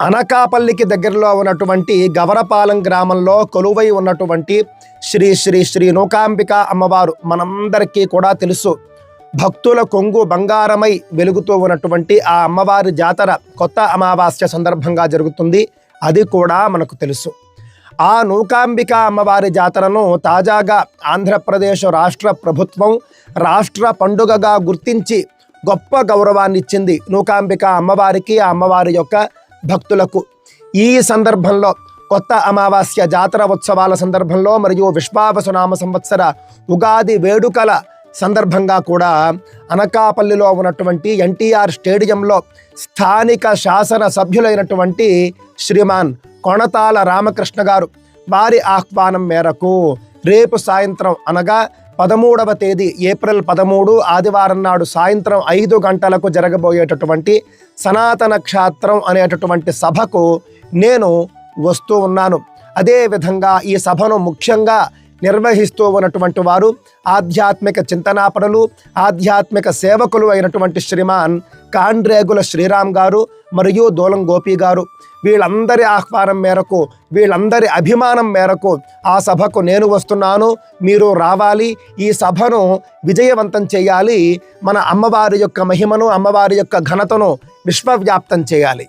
అనకాపల్లికి దగ్గరలో ఉన్నటువంటి గవరపాలెం గ్రామంలో కొలువై ఉన్నటువంటి శ్రీ శ్రీ శ్రీ నూకాంబిక అమ్మవారు మనందరికీ కూడా తెలుసు. భక్తుల కొంగు బంగారమై వెలుగుతూ ఉన్నటువంటి ఆ అమ్మవారి జాతర కొత్త అమావాస్య సందర్భంగా జరుగుతుంది. అది కూడా మనకు తెలుసు. ఆ నూకాంబిక అమ్మవారి జాతరను తాజాగా ఆంధ్రప్రదేశ్ రాష్ట్ర ప్రభుత్వం రాష్ట్ర పండుగగా గుర్తించి గొప్ప గౌరవాన్ని ఇచ్చింది నూకాంబిక అమ్మవారికి ఆ అమ్మవారి యొక్క భక్తులకు ఈ సందర్భంలో కొత్త అమావాస్య జాతర ఉత్సవాల సందర్భంలో మరియు విశ్వావసునామ సంవత్సర ఉగాది వేడుకల సందర్భంగా కూడా అనకాపల్లిలో ఉన్నటువంటి ఎన్టీఆర్ స్టేడియంలో స్థానిక శాసన సభ్యులైనటువంటి శ్రీమాన్ కొణతాల రామకృష్ణ గారు వారి ఆహ్వానం మేరకు రేపు సాయంత్రం అనగా పదమూడవ తేదీ ఏప్రిల్ పదమూడు ఆదివారం నాడు సాయంత్రం ఐదు గంటలకు జరగబోయేటటువంటి సనాతన క్షేత్రం అనేటటువంటి సభకు నేను వస్తూ ఉన్నాను. అదేవిధంగా ఈ సభను ముఖ్యంగా నిర్వహిస్తూ ఉన్నటువంటి వారు ఆధ్యాత్మిక చింతనాపరులు ఆధ్యాత్మిక సేవకులు అయినటువంటి శ్రీమాన్ కాండ్రేగుల శ్రీరామ్ గారు మరియు దూలం గోపి గారు. వీళ్ళందరి ఆహ్వానం మేరకు వీళ్ళందరి అభిమానం మేరకు ఆ సభకు నేను వస్తున్నాను. మీరు రావాలి. ఈ సభను విజయవంతం చేయాలి. మన అమ్మవారి యొక్క మహిమను అమ్మవారి యొక్క ఘనతను విశ్వవ్యాప్తం చేయాలి.